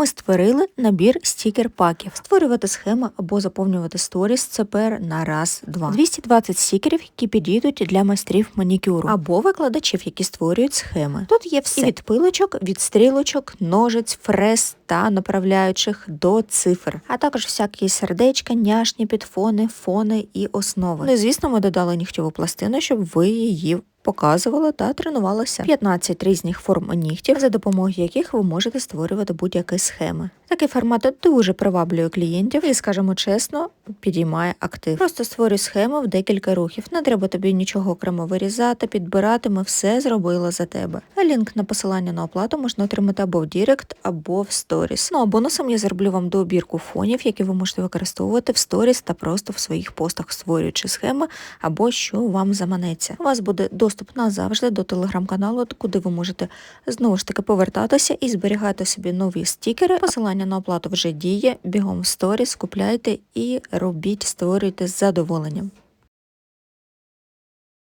Ми створили набір стікер-паків. Створювати схеми або заповнювати сторіс це пер на раз, два. 220 стікерів, які підійдуть для майстрів манікюру або викладачів, які створюють схеми. Тут є все від пилочок, від стрілочок, ножиць, фрез та направляючих до цифр, а також всякі сердечка, няшні підфони, фони і основи. Ну і звісно, ми додали нігтєву пластину, щоб ви її показували та тренувалася 15 різних форм нігтів, за допомогою яких ви можете створювати будь-які схеми. Такий формат дуже приваблює клієнтів і, скажімо чесно, підіймає актив. Просто створюй схему в декілька рухів. Не треба тобі нічого окремо вирізати, підбирати. Ми все зробили за тебе. А лінк на посилання на оплату можна отримати або в Дірект, або в сторіс. Ну а бонусом я зроблю вам дообірку фонів, які ви можете використовувати в сторіс та просто в своїх постах, створюючи схеми або що вам заманеться. У вас буде доступ назавжди до телеграм-каналу, куди ви можете знову ж таки повертатися і зберігати собі нові стікери. Посилання на оплату вже діє. Бігом в сторіс, купляйте і робіть, створюйте з задоволенням.